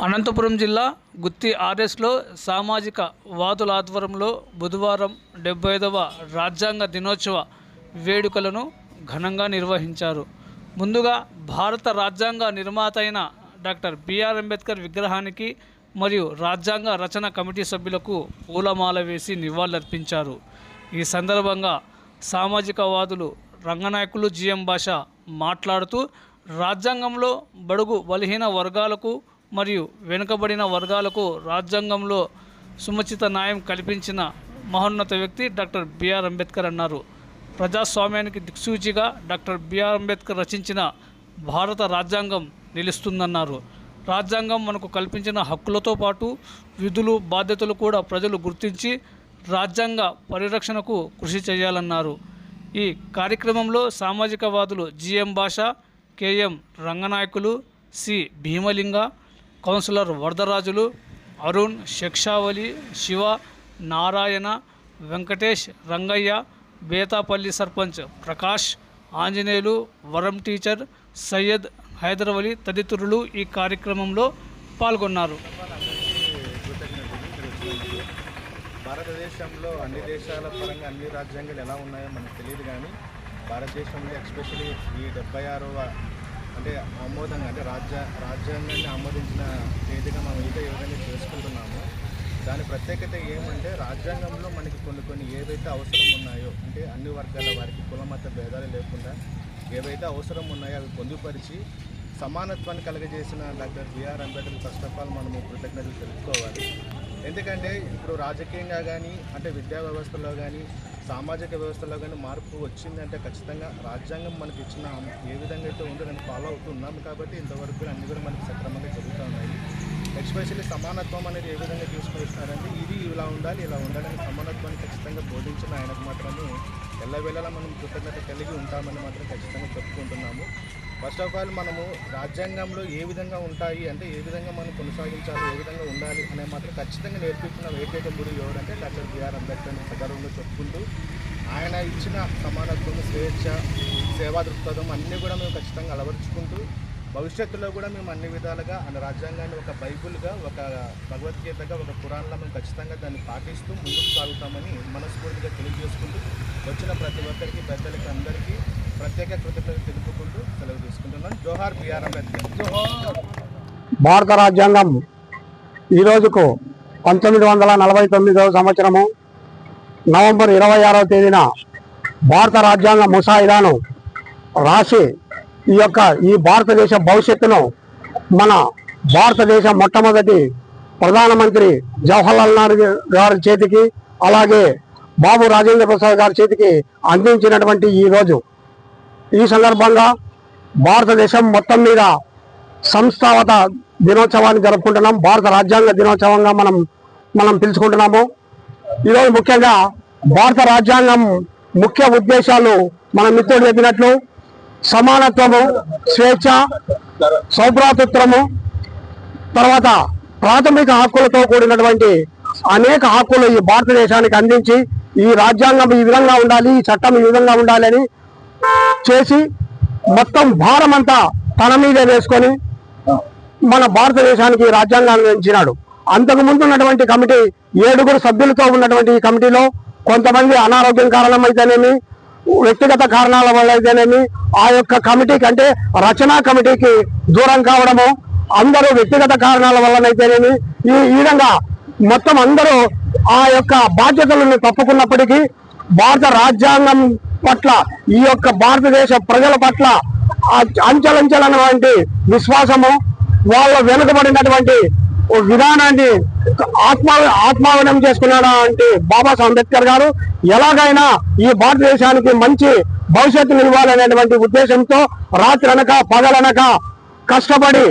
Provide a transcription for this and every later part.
అనంతపురం జిల్లా గుత్తి ఆర్ఎస్లో సామాజిక వాదుల ఆధ్వర్యంలో బుధవారం డెబ్బై ఐదవ రాజ్యాంగ దినోత్సవ వేడుకలను ఘనంగా నిర్వహించారు. ముందుగా భారత రాజ్యాంగ నిర్మాత అయిన డాక్టర్ బిఆర్ అంబేద్కర్ విగ్రహానికి మరియు రాజ్యాంగ రచన కమిటీ సభ్యులకు పూలమాల వేసి నివాళులర్పించారు. ఈ సందర్భంగా సామాజికవాదులు రంగనాయకులు జిఎం భాష మాట్లాడుతూ రాజ్యాంగంలో బడుగు బలహీన వర్గాలకు మరియు వెనుకబడిన వర్గాలకు రాజ్యాంగంలో సుముచిత న్యాయం కల్పించిన మహోన్నత వ్యక్తి డాక్టర్ బిఆర్ అంబేద్కర్ అన్నారు. ప్రజాస్వామ్యానికి దిక్సూచిగా డాక్టర్ బిఆర్ అంబేద్కర్ రచించిన భారత రాజ్యాంగం నిలుస్తుందన్నారు. రాజ్యాంగం మనకు కల్పించిన హక్కులతో పాటు విధులు బాధ్యతలు కూడా ప్రజలు గుర్తించి రాజ్యాంగ పరిరక్షణకు కృషి చేయాలన్నారు. ఈ కార్యక్రమంలో సామాజికవాదులు GM Basha KM Ranganayakulu C Bheemalinga councillor Varadarajulu Arun Shikshavali Shiva Narayana Venkatesh Rangaiah Bethapalli sarpanch Prakash Anjaneyulu వరం టీచర్ సయ్యద్ హైదరవలి తదితరులు ఈ కార్యక్రమంలో పాల్గొన్నారు. భారతదేశంలో అన్ని దేశాల పరంగా అన్ని రాజ్యాంగాలు ఎలా ఉన్నాయో మనకు తెలియదు కానీ భారతదేశంలో ఎక్స్పెషలీ ఈ డెబ్బై ఆరవ అంటే ఆమోదంగా అంటే రాజ్య రాజ్యాంగాన్ని ఆమోదించిన తేదీగా మనం ఇంకా ఏ విధంగా చేసుకుంటున్నామో. దాని ప్రత్యేకత ఏమంటే రాజ్యాంగంలో మనకి కొన్ని కొన్ని ఏవైతే అవసరం ఉన్నాయో అంటే అన్ని వర్గాల వారికి కులమత భేదాలు లేకుండా ఏవైతే అవసరం ఉన్నాయో అవి పొందుపరిచి సమానత్వాన్ని కలగజేసిన doctor B R Ambedkar first of all మనము కృతజ్ఞతలు తెలుసుకోవాలి ఎందుకంటే ఇప్పుడు రాజకీయంగా కానీ అంటే విద్యా వ్యవస్థలో కానీ సామాజిక వ్యవస్థలో కానీ మార్పు వచ్చిందంటే ఖచ్చితంగా రాజ్యాంగం మనకి ఇచ్చిన ఏ విధంగా అయితే ఉందో దాన్ని ఫాలో అవుతున్నాం కాబట్టి ఇంతవరకు కూడా అన్ని కూడా మనకి సక్రమంగా జరుగుతూ ఉన్నాయి. ఎస్పెషల్లీ సమానత్వం అనేది ఏ విధంగా తీసుకొస్తున్నారంటే ఇది ఇలా ఉండాలి ఇలా ఉండాలని సమానత్వాన్ని ఖచ్చితంగా బోధించిన ఆయనకు మాత్రమే ఎల్లవేళలా మనం కృతజ్ఞత కలిగి ఉంటామని మాత్రం ఖచ్చితంగా చెప్పుకుంటున్నాము. ఫస్ట్ ఆఫ్ ఆల్ మనము రాజ్యాంగంలో ఏ విధంగా ఉంటాయి అంటే ఏ విధంగా మనం కొనసాగించాలి ఏ విధంగా ఉండాలి అనే మాత్రం ఖచ్చితంగా నేర్పించిన ఏకైక గురువు ఎవరంటే డాక్టర్ బిఆర్ అంబేద్కర్ సగర్వంగా చెప్పుకుంటూ ఆయన ఇచ్చిన సమానత్వం స్వేచ్ఛ సేవా దృక్పథం అన్నీ కూడా మేము ఖచ్చితంగా అలవరుచుకుంటూ భవిష్యత్తులో కూడా మేము అన్ని విధాలుగా అన్న రాజ్యాంగాన్ని ఒక బైబుల్గా ఒక భగవద్గీతగా ఒక పురాణంలో మేము ఖచ్చితంగా దాన్ని పాటిస్తూ ముందుకు సాగుతామని మనస్ఫూర్తిగా తెలియజేసుకుంటూ వచ్చిన ప్రతి ఒక్కరికి పెద్దలకి అందరికీ ప్రత్యేక కృతజ్ఞతలు తెలుపుకుంటూ జోహార్ బిఆర్ అంబేద్కర్ భారత రాజ్యాంగం ఈ రోజుకు పంతొమ్మిది వందల నలభై తొమ్మిదవ సంవత్సరము నవంబర్ ఇరవై ఆరవ తేదీన భారత రాజ్యాంగ ముసాయిదాను రాసి ఈ యొక్క ఈ భారతదేశ భవిష్యత్తును మన భారతదేశ మొట్టమొదటి ప్రధానమంత్రి జవహర్లాల్ నెహ్రూ గారి చేతికి అలాగే బాబు రాజేంద్ర ప్రసాద్ గారి చేతికి అందించినటువంటి ఈ రోజు. ఈ సందర్భంగా భారతదేశం మొత్తం మీద సంస్థాగత దినోత్సవాన్ని జరుపుకుంటున్నాం. భారత రాజ్యాంగ దినోత్సవంగా మనం మనం పిలుచుకుంటున్నాము. ఈరోజు ముఖ్యంగా భారత రాజ్యాంగం ముఖ్య ఉద్దేశాలు మన మిత్రుడు చెప్పినట్లు సమానత్వము స్వేచ్ఛ సౌభ్రాతృత్వము తర్వాత ప్రాథమిక హక్కులతో కూడినటువంటి అనేక హక్కులు ఈ భారతదేశానికి అందించి ఈ రాజ్యాంగం ఈ విధంగా ఉండాలి ఈ చట్టం ఈ విధంగా ఉండాలి అని చేసి మొత్తం భారం అంతా తన మీద వేసుకొని మన భారతదేశానికి రాజ్యాంగాన్ని అందించినాడు అంతకు ముందు ఉన్నటువంటి కమిటీ ఏడుగురు సభ్యులతో ఉన్నటువంటి ఈ కమిటీలో కొంతమంది అనారోగ్యం కారణమైతేనేమి వ్యక్తిగత కారణాల వల్ల అయితేనేమి ఆ యొక్క కమిటీకి అంటే రచనా కమిటీకి దూరం కావడము అందరూ వ్యక్తిగత కారణాల వల్లనైతేనేమి ఈ ఈ విధంగా మొత్తం అందరూ ఆ యొక్క బాధ్యతలను తప్పుకున్నప్పటికీ భారత రాజ్యాంగం పట్ల ఈ యొక్క భారతదేశ ప్రజల పట్ల ఆ- విశ్వాసము వాళ్ళ వెనుకబడినటువంటి విధానాన్ని ఆత్మ ఆత్మావనం చేసుకున్నాడు అంటే బాబాసాహెబ్ అంబేద్కర్ గారు. ఎలాగైనా ఈ భారతదేశానికి మంచి భవిష్యత్తు నిలవాలనేటువంటి ఉద్దేశంతో రాత్రనక పగలనక కష్టపడి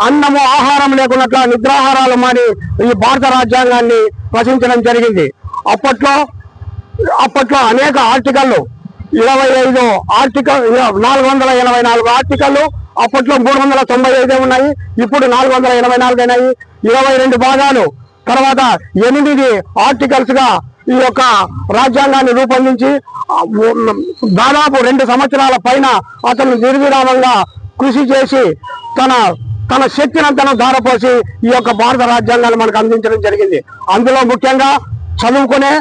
అన్నము ఆహారం లేకున్నట్ల నిద్రాహారాలు మాడి ఈ భారత రాజ్యాంగాన్ని రచించడం జరిగింది. అప్పట్లో అప్పట్లో అనేక ఆర్టికల్లు ఇరవై ఐదు ఆర్టికల్ నాలుగు వందల ఎనభై నాలుగు ఆర్టికల్లు అప్పట్లో మూడు వందల తొంభై ఐదే ఉన్నాయి ఇప్పుడు నాలుగు వందల ఎనభై నాలుగు అయినాయి ఇరవై రెండు భాగాలు. తర్వాత ఎనిమిది ఆర్టికల్స్గా ఈ యొక్క రాజ్యాంగాన్ని రూపొందించి దాదాపు రెండు సంవత్సరాల పైన అతను నిర్విరామంగా కృషి చేసి తన తన శక్తిని అంతను ధారపోసి ఈ యొక్క భారత రాజ్యాంగాన్ని మనకు అందించడం జరిగింది. అందులో ముఖ్యంగా చదువుకునే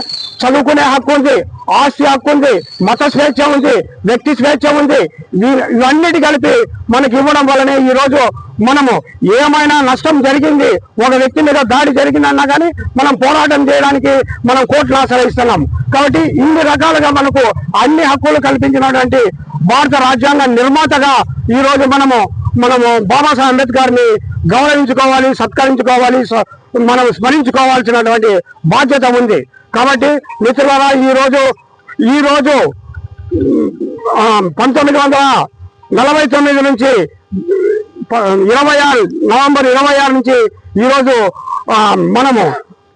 చదువుకునే హక్కు ఉంది ఆస్తి హక్కు ఉంది మత స్వేచ్ఛ ఉంది వ్యక్తి స్వేచ్ఛ ఉంది. వీ- ఇవన్నిటి కలిపి మనకి ఇవ్వడం వల్లనే ఈ రోజు మనము ఏమైనా నష్టం జరిగింది ఒక వ్యక్తి మీద దాడి జరిగిందన్నా కానీ మనం పోరాటం చేయడానికి మనం కోర్టును ఆశ్రయిస్తున్నాం. కాబట్టి ఇన్ని రకాలుగా మనకు అన్ని హక్కులు కల్పించినటువంటి భారత రాజ్యాంగ నిర్మాతగా ఈ రోజు మనము మనము బాబాసాహెబ్ అంబేద్కర్ని గౌరవించుకోవాలి సత్కరించుకోవాలి మనం స్మరించుకోవాల్సినటువంటి బాధ్యత ఉంది. కాబట్టి మిత్రులారా ఈ రోజు పంతొమ్మిది వందల నలభై తొమ్మిది నుంచి ఇరవై ఆరు నవంబర్ ఇరవై ఆరు నుంచి ఈరోజు మనము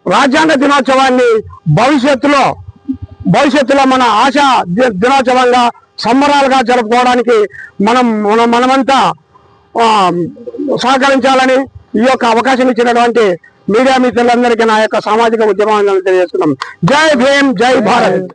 రాజ్యాంగ దినోత్సవాన్ని భవిష్యత్తులో భవిష్యత్తులో మన ఆశా దినోత్సవంగా సంబరాలుగా జరుపుకోవడానికి మనం మనమంతా సహకరించాలని ఈ యొక్క అవకాశం ఇచ్చినటువంటి మీడియా మిత్రులందరికీ నా యొక్క సామాజిక ఉద్యమాన్ని తెలియజేస్తున్నాం. జై భీమ్ జై భారత్.